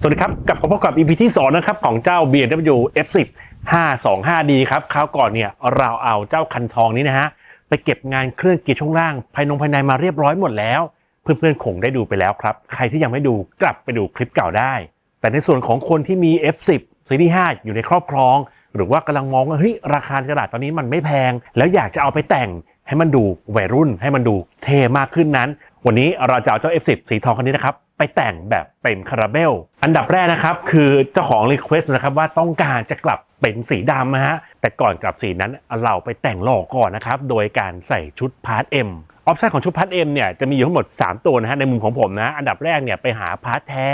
สวัสดีครับกลับมาพบกับ EP ที่ 2 นะครับ ของเจ้า BMW F10 525D ครับคราวก่อนเนี่ยเราเอาเจ้าคันทองนี้นะฮะ ไปเก็บงานเครื่องเกียร์ช่วงล่าง ภายนงภายในมาเรียบร้อยหมดแล้ว เพื่อนๆคงได้ดูไปแล้วครับ ใครที่ยังไม่ดูกลับไปดูคลิปเก่าได้ แต่ในส่วนของคนที่มี F10 ซีรีส์5อยู่ในครอบครอง หรือว่ากำลังมองว่าเฮ้ยราคาในตลาดตอนนี้มันไม่แพง แล้วอยากจะเอาไปแต่งให้มันดูวัยรุ่นให้มันดูเท่มากขึ้นนั้น วันนี้เราจะเอาเจ้า F10 สีทองคันนี้นะครับไปแต่งแบบเต็มคาราเบล อันดับแรกนะครับ คือเจ้าของรีเควสต์นะครับว่าต้องการจะกลับเป็นสีดำนะฮะแต่ก่อนกลับสีนั้นเราไปแต่งหล่อก่อนนะครับโดยการใส่ชุดพาร์ท M ออปชันของชุดพาร์ท M เนี่ยจะมีอยู่ทั้งหมด 3 ตัวนะฮะในมุมของผมนะอันดับแรกเนี่ยไปหาพาร์ทแท้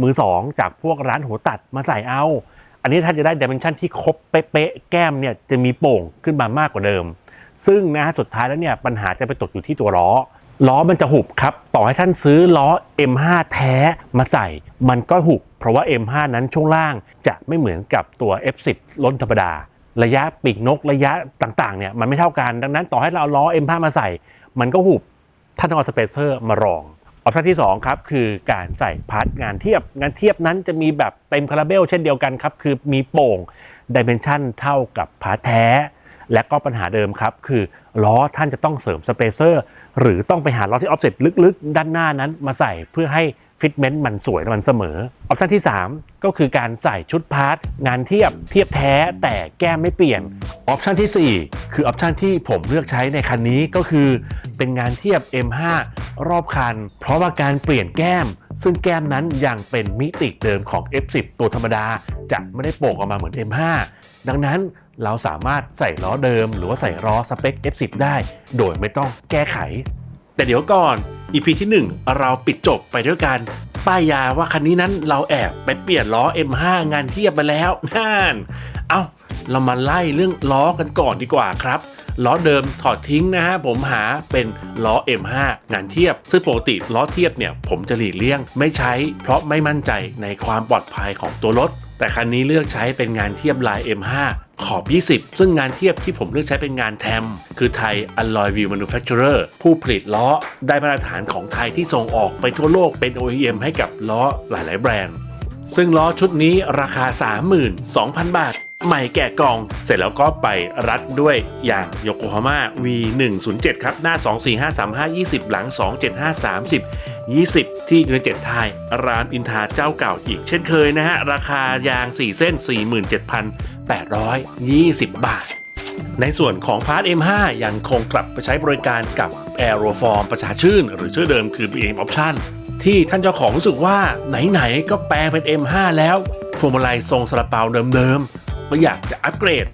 มือ 2 จากพวกร้านหัวตัดมาใส่เอา อันนี้ถ้านจะได้ดิเมนชันที่ครบเป๊ะๆแก้มเนี่ยจะมีโป่งขึ้นมามากกว่าเดิม ซึ่งนะฮะสุดท้ายแล้วเนี่ยปัญหาจะไปตกอยู่ที่ตัวล้อ ล้อมันจะหุบครับ ต่อให้ท่านซื้อล้อ M5 แท้มาใส่ มันก็หุบ เพราะว่า M5 นั้นช่วงล่างจะไม่เหมือนกับตัว F10 ล้นธรรมดา ระยะปีกนกระยะต่างๆเนี่ยมันไม่เท่ากัน ดังนั้นต่อให้เราเอาล้อ M5 มาใส่ มันก็หุบ ท่านต้องเอาสเปเซอร์มารองออปชันที่2ครับคือการใส่พาร์ทงานเทียบงานเทียบนั้นจะมีแบบเต็มคาราเบลเช่นเดียวกันครับ คือมีโป่งดิเมนชันเท่ากับพาร์ทแท้ และก็ปัญหาเดิมครับ คือล้อท่านจะต้องเสริมสเปเซอร์ หรือต้องไปหาล้อที่ออฟเซ็ตลึกๆ ด้านหน้านั้นมาใส่เพื่อให้ฟิตเมนต์มันสวยและมันเสมอ ออปชันที่ 3 ก็คือการใส่ชุดพาร์ทงานเทียบเทียบแท้แต่แก้มไม่เปลี่ยน ออปชันทีสี่ 4 คือออปชันที่ผมเลือกใช้ในคันนี้ก็คือ เป็นงานเทียบ M5 รอบคัน เพราะว่าการเปลี่ยนแก้ม ซึ่งแก้มนั้นยังเป็นมิติเดิมของ F10 ตัวธรรมดา จะไม่ได้โป่งออกมาเหมือน M5 ดังนั้น เราสามารถใส่ล้อเดิม หรือว่าใส่ล้อสเปค F10 ได้ โดยไม่ต้องแก้ไข แต่เดี๋ยวก่อน EP ที่ 1 เราปิดจบไปด้วยกัน ป้ายยาว่าคันนี้นั้นเราแอบไปเปลี่ยนล้อ M5 งานเทียบมาแล้วนั่นเอาเรามาไล่เรื่องล้อกันก่อนดีกว่าครับล้อเดิมถอดทิ้งนะฮะผมหาเป็นล้อ M5 งานเทียบ ซึ่งปกติล้อเทียบเนี่ยผมจะหลีกเลี่ยงไม่ใช้ เพราะไม่มั่นใจในความปลอดภัยของตัวรถ แต่คันนี้เลือกใช้เป็นงานเทียบลาย M5 ขอบ 20 ซึ่งงานเทียบที่ผมเลือกใช้เป็นงานแทม คือไทย Alloy Wheel Manufacturer ผู้ผลิตล้อได้มาตรฐานของไทยที่ส่งออกไปทั่วโลกเป็น OEM ให้กับล้อหลาย ๆ แบรนด์ ซึ่งล้อชุดนี้ราคา 32,000 บาท ใหม่แกะกล่อง เสร็จแล้วก็ไปรัดด้วยอย่างโยโกฮาม่า V107 ครับ หน้า 24535 20 หลัง 27530 20 ที่ยูนเต็ดไทยรามอินทาเจ้าเก่าอีกเช่นเคยนะฮะ ราคายาง 4 เส้น 47,820 บาท ในส่วนของพาร์ท M5 ยังคงกลับไปใช้บริการกับ Aeroform ประชาชื่น หรือชื่อเดิมคือ BM Option ที่ท่านเจ้าของรู้สึกว่าไหน ๆ ก็แปลเป็น M5 แล้วพวงมาลัยทรงสลาเปาเดิม ๆ ก็อยากจะอัปเกรด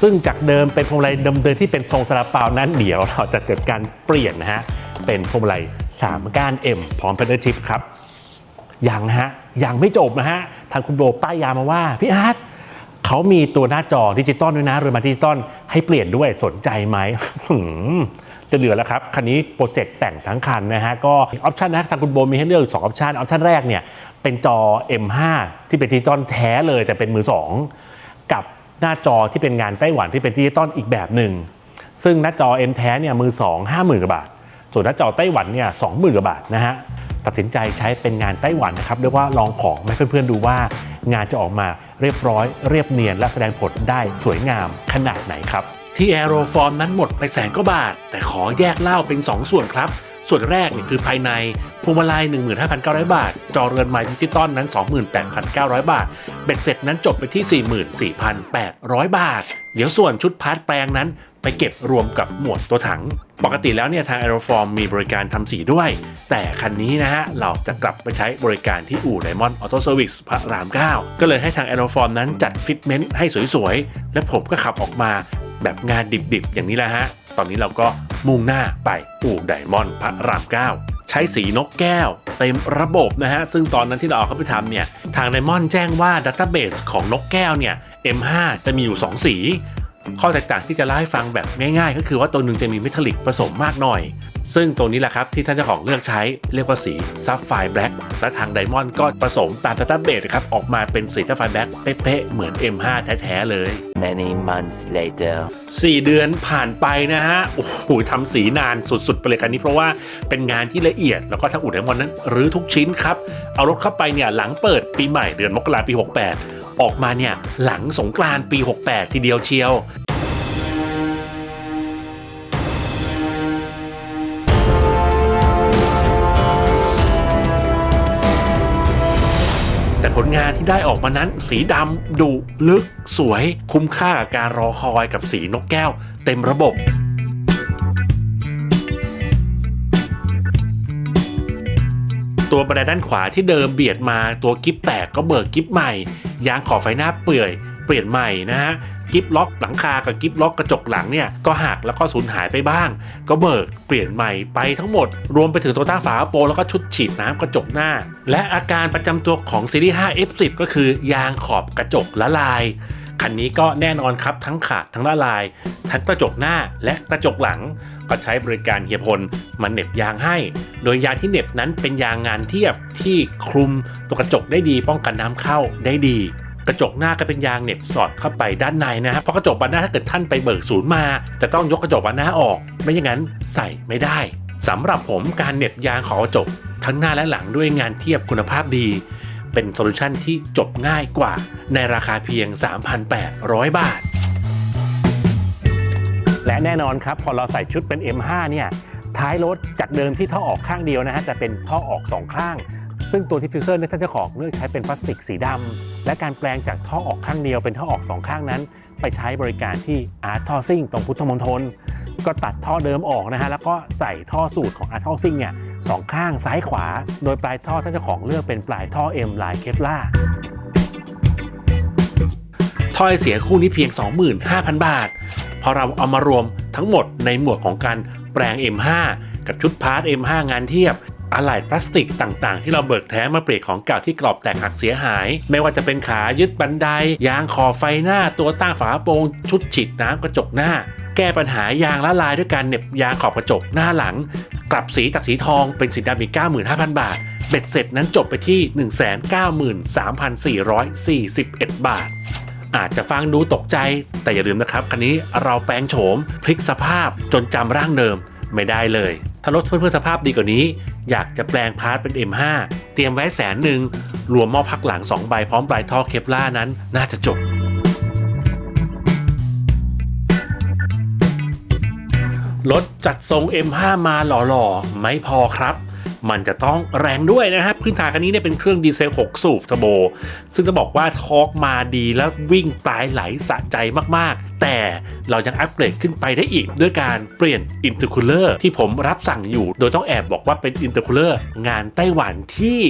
ซึ่งจากเดิมเป็นพวงมาลัยเดิมๆที่เป็นทรงสลาเปล่านั้นเดี๋ยวเราจะเกิดการเปลี่ยนนะฮะ เป็นพวงมาลัย3ก้าน M พร้อมเพนชิพครับยังฮะยังไม่จบนะฮะ ทางคุณโบป้ายยามาว่า พี่อาร์ตเขามีตัวหน้าจอดิจิตอลด้วยนะเรือมาดิจิตอลให้เปลี่ยนด้วยสนใจไหมหืม จะเหลือแล้วครับคันนี้โปรเจกต์แต่งทั้งคันนะฮะก็ออปชันนะทางคุณโบมีให้เลือกสองออปชันออปชันแรกเนี่ยเป็นจอ M5 ที่เป็นดิจิตอลแท้เลยแต่เป็นมือสองกับหน้าจอที่เป็นงานไต้หวันที่เป็นดิจิตอลอีกแบบหนึ่งซึ่งหน้าจอ M แท้เนี่ยมือสองห้าหมื่นกว่าบาท ส่วนหน้าจอไต้หวันเนี่ยสองหมื่นกว่าบาทนะฮะตัดสินใจใช้เป็นงานไต้หวันนะครับเรียกว่าลองของให้เพื่อนๆดูว่างานจะออกมาเรียบร้อย เรียบเนียนและแสดงผลได้สวยงามขนาดไหนครับ ที่ Aeroform นั้นหมดไปแสนกว่าบาท แต่ขอแยกเล่าเป็น 2 ส่วนครับ ส่วนแรกเนี่ยคือภายในพวงมาลัย 15,900 บาท จอเรือนไม้ดิจิตอลนั้น 28,900 บาท เบ็ดเสร็จนั้นจบไปที่ 44,800 บาท เดี๋ยวส่วนชุดพาร์ทแปลงนั้นไปเก็บรวมกับหมวดตัวถัง ปกติแล้วเนี่ยทาง Aeroform มีบริการทำสีด้วย แต่คันนี้นะฮะ เราจะกลับไปใช้บริการที่อู่ Diamond Auto Service พระราม 9 ก็เลยให้ทาง Aeroform นั้นจัดฟิตเมนต์ให้สวยๆ และผมก็ขับออกมา แบบงานดิบๆ อย่างนี้แหละฮะ ตอนนี้เราก็มุ่งหน้าไปอู่ไดมอนด์พระรามเก้าใช้สีนกแก้ว เต็มระบบนะฮะ ซึ่งตอนนั้นที่เราเอาเข้าไปทำเนี่ย ทางไดมอนแจ้งว่าดัตต้าเบสของนกแก้วเนี่ย M5 จะมีอยู่ 2 สี ข้อแตกต่างที่จะเล่าให้ฟังแบบง่ายๆ ก็คือว่าตัวหนึ่งจะมีเมทัลลิกผสมมากหน่อย ซึ่งตัวนี้แหละครับที่ท่านเจ้าของเลือกใช้เรียกว่าสีซับไฟแบล็กและทางไดมอนด์ก็ผสมตามดัตต้าเบสครับออกมาเป็นสีซับไฟแบล็กเป๊ะๆเหมือน M5 แท้ๆเลย Many months later. 4 เดือนผ่านไปนะฮะโอ้โหทำสีนานสุดๆไปเลยกันนี้เพราะว่าเป็นงานที่ละเอียดแล้วก็ทางอุดไดมอนด์นั้นรื้อทุกชิ้นครับเอารถเข้าไปเนี่ยหลังเปิดปีใหม่เดือนมกราปี 68 ออกมาเนี่ยหลังสงกรานต์ปี 68 ทีเดียวเชียวแต่ผลงานที่ได้ออกมานั้นสีดำดุลึก สวย คุ้มค่ากับการรอคอยกับสีนกแก้ว เต็มระบบ ตัวบันไดด้านขวาที่เดิมเบียดมาตัวกิฟแตกก็เบิกกิฟใหม่ ยางขอบไฟหน้าเปื่อย เปลี่ยนใหม่นะฮะกิฟล็อกหลังคากับกิฟล็อกกระจกหลังเนี่ยก็หักแล้วก็สูญหายไปบ้าง ก็เบิกเปลี่ยนใหม่ไปทั้งหมด รวมไปถึงตัวต้าฝาโปรแล้วก็ชุดฉีดน้ำกระจกหน้า และอาการประจำตัวของซีรีส์ 5 F10 ก็คือยางขอบกระจกละลายคันนี้ก็แน่นอนครับทั้งขาดทั้งละลาย ทั้งกระจกหน้าและกระจกหลัง ก็ใช้บริการเฮียพลมาเหน็บยางให้ โดยยางที่เหน็บนั้นเป็นยางงานเทียบที่คลุมตัวกระจกได้ดี ป้องกันน้ำเข้าได้ดี กระจกหน้าก็เป็นยางเหน็บสอดเข้าไปด้านในนะครับเพราะกระจกบานหน้าถ้าเกิดท่านไปเบิกศูนย์มา จะต้องยกกระจกบานหน้าออก ไม่อย่างนั้นใส่ไม่ได้สำหรับผมการเหน็บยางของกระจกทั้งหน้าและหลังด้วยงานเทียบคุณภาพดี เป็นโซลูชันที่จบง่ายกว่า ในราคาเพียง 3,800 บาท และแน่นอนครับพอเราใส่ชุดเป็น M5 เนี่ยท้ายรถจากเดิมที่ท่อออกข้างเดียวนะฮะจะเป็นท่อออก2ข้าง ซึ่งตัวดิฟฟิวเซอร์เนี่ยท่านเจ้าของเลือกใช้เป็นพลาสติกสีดำและการแปลงจากท่อออกข้างเดียวเป็นท่อออก2ข้างนั้น ไปใช้บริการที่อาร์ททอซิ่งตรงพุทธมณฑลก็ตัดท่อเดิมออกนะฮะแล้วก็ใส่ท่อสูตรของอาร์ททอซิ่งเนี่ยสองข้างซ้ายขวา โดยปลายท่อท่านเจ้าของเลือกเป็นปลายท่อ M ลายเคฟล่าถ้อเสียคู่นี้เพียง 25,000 บาท พอเราเอามารวมทั้งหมดในหมวดของการแปลง M5 กับชุดพาร์ท M5 งานเทียบอะไหล่พลาสติกต่างๆ ที่เราเบิกแท้มาเปลี่ยนของเก่าที่กรอบแตกหักเสียหาย ไม่ว่าจะเป็นขายึดบันได ยางคอไฟหน้าตัวตั้งฝาโปรงชุดฉีดน้ำกระจกหน้า แก้ปัญหายางละลายด้วยการเน็บยางขอบกระจกหน้าหลัง กลับสีจากสีทองเป็นสีดำอีก95,000 บาทเบ็ดเสร็จนั้นจบไปที่ 193,441 บาท อาจจะฟังดูตกใจ แต่อย่าลืมนะครับ คันนี้เราแปลงโฉม พลิกสภาพจนจำร่างเดิมไม่ได้เลย ถ้ารถเพื่อนๆสภาพดีกว่านี้ อยากจะแปลงพาร์ทเป็น M5 เตรียมไว้แสนหนึ่งรวมหม้อพักหลัง 2 ใบพร้อมปลายท่อเคปล่านั้น น่าจะจบรถจัดทรง M5 มาหล่อๆ ไม่พอครับ มันจะต้องแรงด้วยนะครับพื้นฐานคันนี้เนี่ยเป็นเครื่องดีเซล 6 สูบเทโบ ซึ่งจะบอกว่าทอร์กมาดีแล้ววิ่งปลายไหลสะใจมากๆ แต่เรายังอัปเกรดขึ้นไปได้อีกด้วยการเปลี่ยนอินเตอร์คูลเลอร์ที่ผมรับสั่งอยู่ โดยต้องแอบบอกว่าเป็นอินเตอร์คูลเลอร์งานไต้หวันที่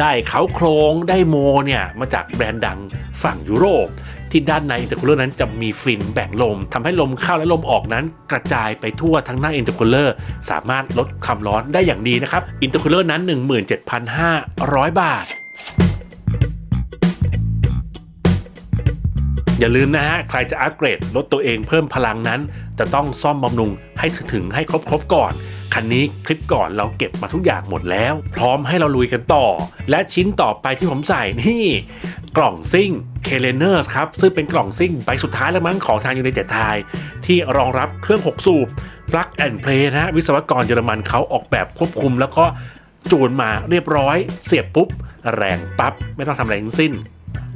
ได้เขาโครงได้โมเนี่ยมาจากแบรนด์ดังฝั่งยุโรป ที่ด้านในอินเตอร์คูลเลอร์นั้นจะมีฟินแบ่งลมทำให้ลมเข้าและลมออกนั้น กระจายไปทั่วทั้งหน้าอินเตอร์คูลเลอร์สามารถลดความร้อนได้อย่างดีนะครับอินเตอร์คูลเลอร์นั้น 17,500 บาทอย่าลืมนะฮะ ใครจะอัปเกรดรถตัวเองเพิ่มพลังนั้น จะต้องซ่อมบำรุงให้ถึงให้ครบๆก่อน คันนี้คลิปก่อนเราเก็บมาทุกอย่างหมดแล้ว พร้อมให้เราลุยกันต่อ และชิ้นต่อไปที่ผมใส่นี่ กล่องซิ่ง เคเลเนอร์ครับ ซึ่งเป็นกล่องซิ่งใบสุดท้ายแล้วมั้งของทางยู i นเต็ดไทย ที่รองรับเครื่อง 6 สูบ plug and play นะฮะ วิศวกรเยอรมันเขาออกแบบควบคุม แล้วก็จูนมาเรียบร้อย เสียบปุ๊บ แรงปั๊บ ไม่ต้องทำอะไรทั้งสิ้น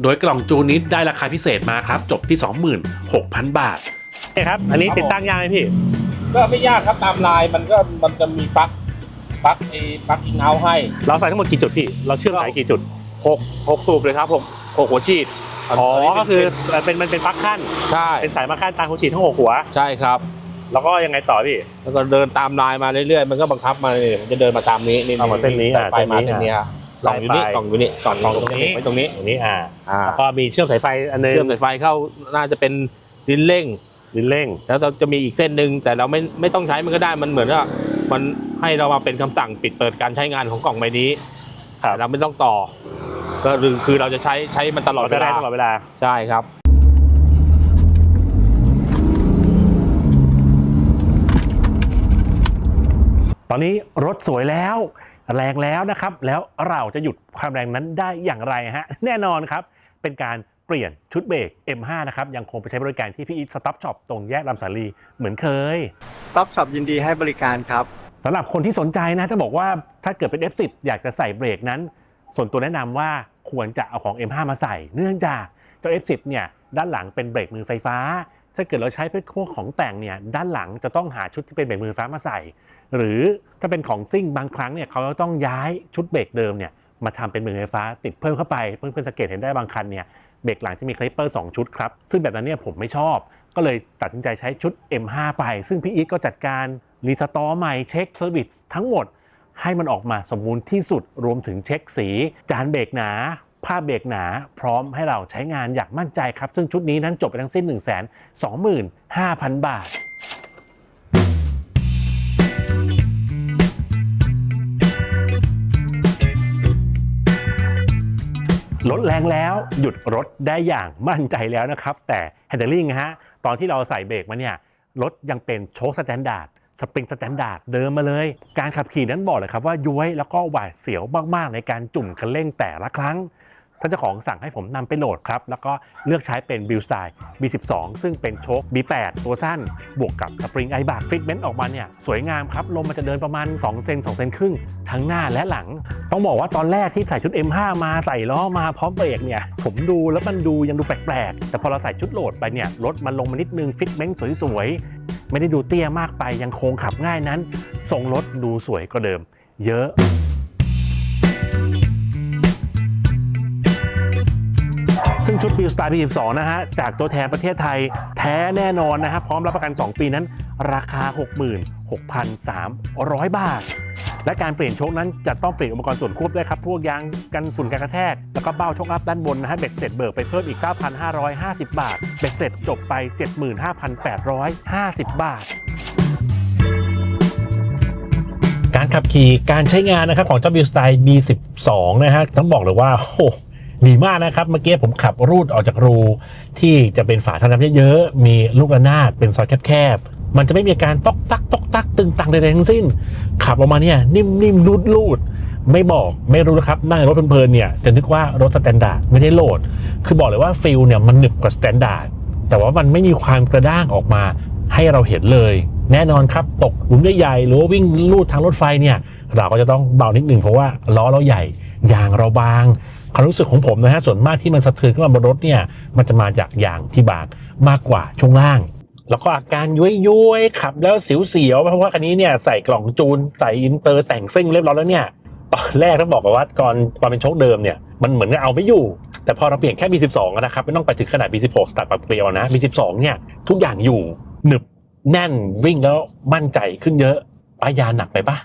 โดยกล่องจูนนี้ได้ราคาพิเศษมาครับ จบที่ 26,000 บาทเครับ อันนี้ติดตั้งยากไหมพี่ ก็ไม่ยากครับตามลายมันก็มันจะมีปลั๊กปลั๊กไอ้ปลั๊กอินเอาให้ เราใส่ทั้งหมดกี่จุดพี่ เราเชื่อมสายกี่จุด หกหกสูบเลยครับผมหกหัวฉีด อ๋อนนี้ก็คือเป็นมันเป็นปลั๊กขั้น ใช่เป็นสายมาขั้นตามหัวฉีดทั้งหกหัว ใช่ครับ แล้วก็ยังไงต่อพี่ แล้วก็เดินตามลายมาเรื่อยๆ มันก็บังคับมาเนี่ยมันจะเดินมาตามนี้นี่เอามาเส้นนี้สายไฟอะมาเส้เส้นนนี้นี้อะกล่องอยู่นี่สายไฟกล่องอยู่นี่กล่องกล่องตรงนี้ไว้ตรงนี้ตรงนี้อ่าอ่าแล้วก็มีเชื่อมสายไฟอันนึงเชื่อมสายไฟเข้าน่าจะเป็นลิ้นเร่งลิ้นเร่ง แล้วเราจะมีอีกเส้นหนึ่งแต่เราไม่ไม่ต้องใช้มันก็ได้มันเหมือนว่ามันให้เรามาเป็นคำสั่งปิดเปิดการใช้งานของกล่องใบนี้ครับแต่เราไม่ต้องต่อ ก็คือเราจะใช้ใช้มันตลอดเวลาตลอดเวลา ใช่ครับ ตอนนี้รถสวยแล้ว แรงแล้วนะครับ แล้วเราจะหยุดความแรงนั้นได้อย่างไรฮะ แน่นอนครับ เป็นการเปลี่ยนชุดเบรก M5 นะครับ ยังคงไปใช้บริการที่พี่อีทสต็อปช็อปตรงแยกลำสาลีเหมือนเคยสต็อปช็อปยินดีให้บริการครับ สำหรับคนที่สนใจนะจะบอกว่าถ้าเกิดเป็น F10 อยากจะใส่เบรกนั้น ส่วนตัวแนะนำว่า ควรจะเอาของ M5 มาใส่ เนื่องจากเจ้า F10 เนี่ยด้านหลังเป็นเบรกมือไฟฟ้า ถ้าเกิดเราใช้เป็นพวกของแต่งเนี่ยด้านหลังจะต้องหาชุดที่เป็นเบรกมือไฟฟ้ามาใส่ หรือถ้าเป็นของซิ่งบางครั้งเนี่ยเขาต้องย้ายชุดเบรกเดิมเนี่ยมาทำเป็นเบรกมือไฟฟ้าติดเพิ่มเข้าไปเพื่อนๆสังเกตเห็นได้บางคันเนี่ยเบรกหลังจะมีคลิปเปอร์2ชุดครับซึ่งแบบนั้นเนี่ยผมไม่ชอบ ก็เลยตัดสินใจใช้ชุด M5 ไป ซึ่งพี่อีทก็จัดการรีสตอร์ใหม่เช็คเซอร์วิสทั้งหมด ให้มันออกมาสมบูรณ์ที่สุดรวมถึงเช็คสี จานเบรกหนาผ้าเบรกหนาพร้อมให้เราใช้งานอย่างมั่นใจครับ ซึ่งชุดนี้นั้นจบไปทั้งสิ้น 1 2 5 0 0 0 บาทลดแรงแล้วหยุดรถได้อย่างมั่นใจแล้วนะครับ แต่ handling ฮะตอนที่เราใส่เบรกมาเนี่ยรถยังเป็นโชคสแตนดาร์ด สปริงสแตนดาร์ดเดิมมาเลย การขับขี่นั้นบอกเลยครับว่าย้วยแล้วก็หวาดเสียวมากๆในการจุ่มคันเร่งแต่ละครั้ง ท่านเจ้าของสั่งให้ผมนำไปโหลดครับ แล้วก็เลือกใช้เป็น Build Style B12 ซึ่งเป็นโชค B8 ตัวสั้น บวกกับสปริงไอบากฟิตเมนต์ออกมาเนี่ยสวยงามครับ ลมมันจะเดินประมาณ 2 เซน2เซนครึ่ง ทั้งหน้าและหลัง ต้องบอกว่าตอนแรกที่ใส่ชุด M5 มาใส่ล้อมาพร้อมเบรกเนี่ย ผมดูแล้วมันดูยังดูแปลกๆ แต่พอเราใส่ชุดโหลดไปเนี่ยรถมันลงมานิดนึงฟิตเมนต์สวยๆไม่ได้ดูเตี้ยมากไปยังโค้งขับง่ายนั้นทรงรถดูสวยกว่าเดิม เยอะ ซึ่งชุด Build Style B12 นะฮะจากตัวแทนประเทศไทยแท้แน่นอนนะฮะพร้อมรับประกัน 2 ปีนั้น ราคา 66,300 บาท และการเปลี่ยนโชคนั้นจะต้องเปลี่ยนอุปกรณ์ส่วนควบด้วยครับ พวกยางกันฝุ่นกันกระแทก แล้วก็เบ้าโชคอัพด้านบนนะฮะเบ็ดเสร็จเบิกไปเพิ่มอีก 9,550 บาทเบ็ดเสร็จจบไป 75,850 บาทการขับขี่การใช้งานนะครับของเจ้า Build Style B12 นะฮะต้องบอกเลยว่าโอ้ ดีมากนะครับ เมื่อกี้ผมขับรูดออกจากรูที่จะเป็นฝาทางน้ำเยอะๆ มีลูกระนาดเป็นซอยแคบๆ มันจะไม่มีการตอกตักตอกตักตึงตังใดๆทั้งสิ้น ขับออกมาเนี่ยนิ่มๆรูดรูดไม่บอกไม่รู้นะครับนั่งในรถเพลินๆเนี่ยจะนึกว่ารถสแตนดาร์ดไม่ได้โหลด คือบอกเลยว่าฟิลเนี่ยมันหนึบกว่าสแตนดาร์ดแต่ว่ามันไม่มีความกระด้างออกมาให้เราเห็นเลย แน่นอนครับตกหลุมใหญ่ๆหรือว่าวิ่งลูดทางรถไฟเนี่ยเราก็จะต้องเบานิดหนึ่งเพราะว่าล้อเราใหญ่ยางเราบาง ความรู้สึกของผมนะฮะส่วนมากที่มันสะเทือนขึ้นมาบนรถเนี่ยมันจะมาจากยางที่บางมากกว่าช่วงล่าง แล้วก็อาการย้วยย้ยขับแล้วเสียวๆเพราะว่าคันนี้เนี่ยใส่กล่องจูนใส่อินเตอร์แต่งซิ่งเรียบร้อยแล้วเนี่ยตอนแรกต้องบอกกันว่าก่อนตอนเป็นโชคเดิมเนี่ยมันเหมือนเอาไม่อยู่ แต่พอเราเปลี่ยนแค่ B12 นะครับไม่ต้องไปถึงขนาด B16 สตาร์ปรับเปรียวนะ B12 เนี่ยทุกอย่างอยู่หนึบแน่นวิ่งแล้วมั่นใจขึ้นเยอะป้ายยาหนักไปปะ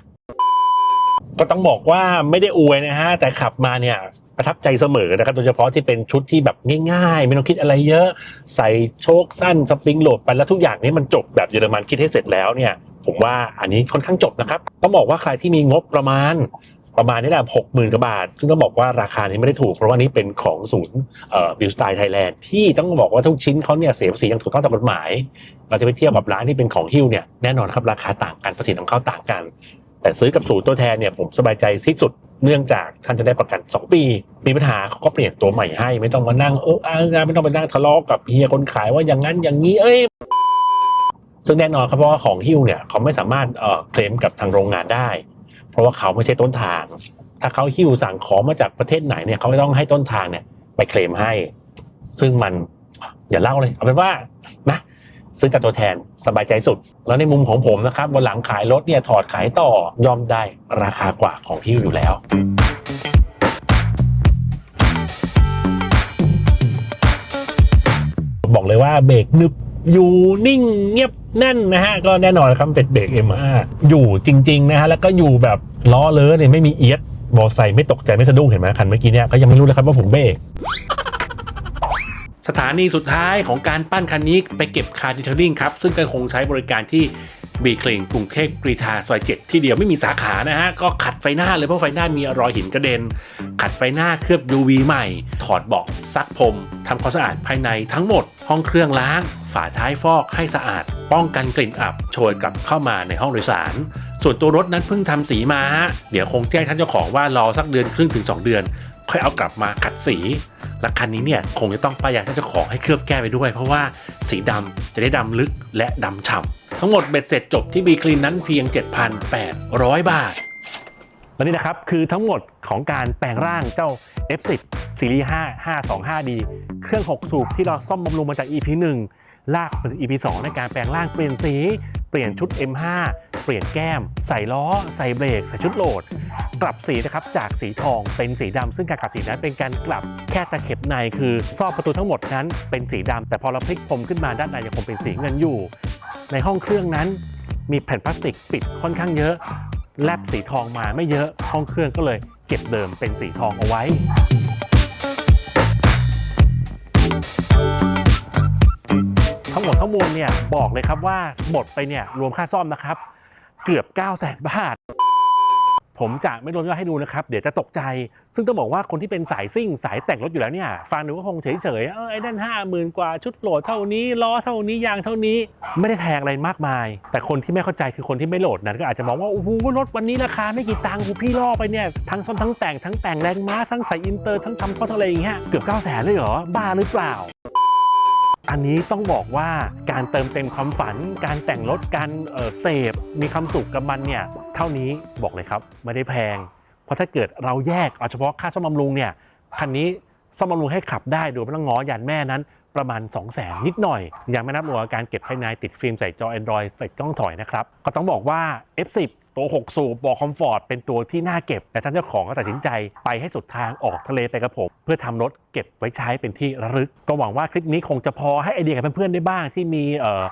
ก็ต้องบอกว่าไม่ได้อวยนะฮะแต่ขับมาเนี่ย ประทับใจเสมอนะครับโดยเฉพาะที่เป็นชุดที่แบบง่ายๆ ไม่ต้องคิดอะไรเยอะ ใส่โชคสั้นสปริงโหลดไปแล้วทุกอย่างนี้มันจบแบบเยอรมันคิดให้เสร็จแล้วเนี่ยผมว่าอันนี้ค่อนข้างจบนะครับต้องบอกว่าใครที่มีงบประมาณประมาณนี้แหละหกหมื่นกว่าบาท ซึ่งต้องบอกว่าราคานี้ไม่ได้ถูก เพราะว่านี่เป็นของศูนย์บิวสไตล์ไทยแลนด์ที่ต้องบอกว่าทุกชิ้นเขาเนี่ยเสียภาษีอย่างถูกต้องตามกฎหมาย เราจะไปเทียบกับร้านที่เป็นของฮิ้วเนี่ยแน่นอนครับราคาต่างกันภาษีของเข้าต่างกัน แต่ซื้อกับศูนย์ตัวแทนเนี่ยผมสบายใจที่สุดเนื่องจากท่านจะได้ประกัน 2 ปี มีปัญหาเขาก็เปลี่ยนตัวใหม่ให้ ไม่ต้องมานั่งเอออ้างไม่ต้องไปนั่งทะเลาะกับเฮียคนขายว่าอย่างนั้นอย่างนี้เอ้ยซึ่งแน่นอนครับเพราะว่าของฮิ้วเนี่ยเขาไม่สามารถเอ่อเคลมกับทางโรงงานได้ เพราะว่าเขาไม่ใช่ต้นทาง ถ้าเขาฮิ้วสั่งของมาจากประเทศไหนเนี่ยเขาไม่ต้องให้ต้นทางเนี่ยไปเคลมให้ ซึ่งมันอย่าเล่าเลยเอาเป็นว่านะ ซื้อจากตัวแทนสบายใจสุด แล้วในมุมของผมนะครับวันหลังขายรถเนี่ยถอดขายต่อยอมได้ราคากว่าของฮิ้วอยู่แล้วบอกเลยว่าเบรกนึบอยู่นิ่งเงียบแน่นนะฮะ ก็แน่นอนครับเป็นเบรก M5 อยู่จริง ๆ นะฮะ แล้วก็อยู่แบบล้อเลอเนี่ยไม่มีเอียดมอไซค์ไม่ตกใจไม่สะดุ้งเห็นไหมคันเมื่อกี้เนี่ยก็ยังไม่รู้เลยครับว่าผมเบรก สถานีสุดท้ายของการปั้นคันนี้ไปเก็บคาร์ดิเทลลิงครับ ซึ่งก็คงใช้บริการที่บีคลิงกรุงเทพกรีฑาซอย7ที่เดียวไม่มีสาขานะฮะ ก็ขัดไฟหน้าเลยเพราะไฟหน้ามีรอยหินกระเด็น ขัดไฟหน้าเคลือบ UV ใหม่ ถอดเบาะซักพรมทำความสะอาดภายในทั้งหมด ห้องเครื่องล้าง ฝาท้ายฟอกให้สะอาด ป้องกันกลิ่นอับ โชยกลับเข้ามาในห้องโดยสาร ส่วนตัวรถนั้นเพิ่งทำสีมา เดี๋ยวคงแจ้งท่านเจ้าของว่ารอสักเดือนครึ่งถึง 2 เดือน ค่อยเอากลับมาขัดสี และคันนี้เนี่ยคงจะต้องป้ายยาท่านเจ้าของให้เคลือบแก้ไปด้วย เพราะว่าสีดำจะได้ดำลึกและดำฉ่ำทั้งหมดเบ็ดเสร็จจบที่บีคลีนนั้นเพียง 7,800 บาทและนี่นะครับคือทั้งหมดของการแปลงร่างเจ้า F10 ซีรีส์5 525D เครื่อง 6 สูบที่เราซ่อมบำรุงมาจาก EP 1 ลากไปถึง EP 2 ในการแปลงร่างเปลี่ยนสี เปลี่ยนชุด M5 เปลี่ยนแก้ม ใส่ล้อ ใส่เบรก ใส่ชุดโหลด กลับสีนะครับจากสีทองเป็นสีดำซึ่งการกลับสีนั้นเป็นการกลับแค่ตะเข็บในคือซอกประตูทั้งหมดนั้นเป็นสีดำแต่พอเราพลิกพรมขึ้นมาด้านในยังคงเป็นสีเงินอยู่ ในห้องเครื่องนั้น มีแผ่นพลาสติกปิดค่อนข้างเยอะ แลบสีทองมาไม่เยอะห้องเครื่องก็เลยเก็บเดิมเป็นสีทองเอาไว้ทั้งหมดทั้งมวลเนี่ยบอกเลยครับว่าหมดไปเนี่ยรวมค่าซ่อมนะครับ เกือบ 9 0 0 0 0 0 บาท ผมจะไม่รวมยอดให้ดูนะครับ เดี๋ยวจะตกใจ ซึ่งต้องบอกว่าคนที่เป็นสายซิ่ง สายแต่งรถอยู่แล้วเนี่ยฟังดูก็คงเฉยๆเออไอ้นั่นห้าหมื่นกว่าชุดโหลดเท่านี้ล้อเท่านี้ยางเท่านี้ ไม่ได้แทงอะไรมากมาย แต่คนที่ไม่เข้าใจคือคนที่ไม่โหลดนั้นก็อาจจะมองว่าโอ้โหรถวันนี้ราคาไม่กี่ตังค์กูพี่ล่อไปเนี่ยทั้งซ่อมทั้งแต่งทั้งแต่งแรงม้าทั้งใส่อินเตอร์ทั้งทำท่อทั้งอะไรอย่างเงี้ยเกือบ9 0 0 0 0เลยเหรอบ้าหรือเปล่า อันนี้ต้องบอกว่าการเติมเต็มความฝัน การแต่งรถการเเสพมีความสุขกับมันเนี่ยเท่านี้บอกเลยครับไม่ได้แพง เพราะถ้าเกิดเราแยกเอาเฉพาะค่าซ่อมบำรุงเนี่ยคันนี้ซ่อมบำรุงให้ขับได้โดยไม่ต้องง้อยันแม่นั้นประมาณ 2 0 0แสนนิดหน่อย ยังไม่นับรวมกับการเก็บภายในติดฟิล์มใส่จอ Android ใส่กล้องถอยนะครับ ก็ต้องบอกว่า F10 ตัว 6 สูบบอกคอมฟอร์ตเป็นตัวที่น่าเก็บ แต่ท่านเจ้าของก็ตัดสินใจไปให้สุดทางออกทะเลไปกับผม เพื่อทำรถเก็บไว้ใช้เป็นที่ระลึก ก็หวังว่าคลิปนี้คงจะพอให้ไอเดียกับเพื่อนๆได้บ้างที่มีเอ่อ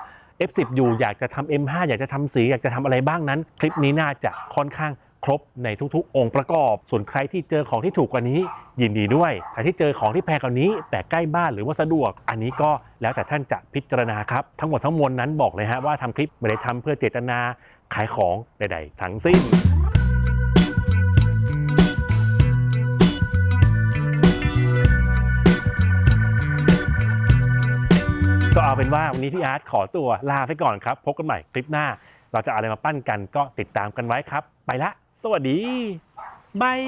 F10 อยู่อยากจะทำ M5 อยากจะทำสีอยากจะทำอะไรบ้างนั้น คลิปนี้น่าจะค่อนข้าง ครบในทุกๆ องค์ประกอบ ส่วนใครที่เจอของที่ถูกกว่านี้ ยินดีด้วยใครที่เจอของที่แพงกว่านี้ แต่ใกล้บ้านหรือว่าสะดวก อันนี้ก็แล้วแต่ท่านจะพิจารณาครับ ทั้งหมดทั้งมวลนั้นบอกเลยฮะว่าทำคลิปไม่ได้ทำเพื่อเจตนาขายของใดๆทั้งสิ้นก็เอาเป็นว่าวันนี้พี่อาร์ตขอตัวลาไปก่อนครับ พบกันใหม่คลิปหน้า เราจะอะไรมาปั้นกันก็ติดตามกันไว้ครับ ไปละ สวัสดีบาย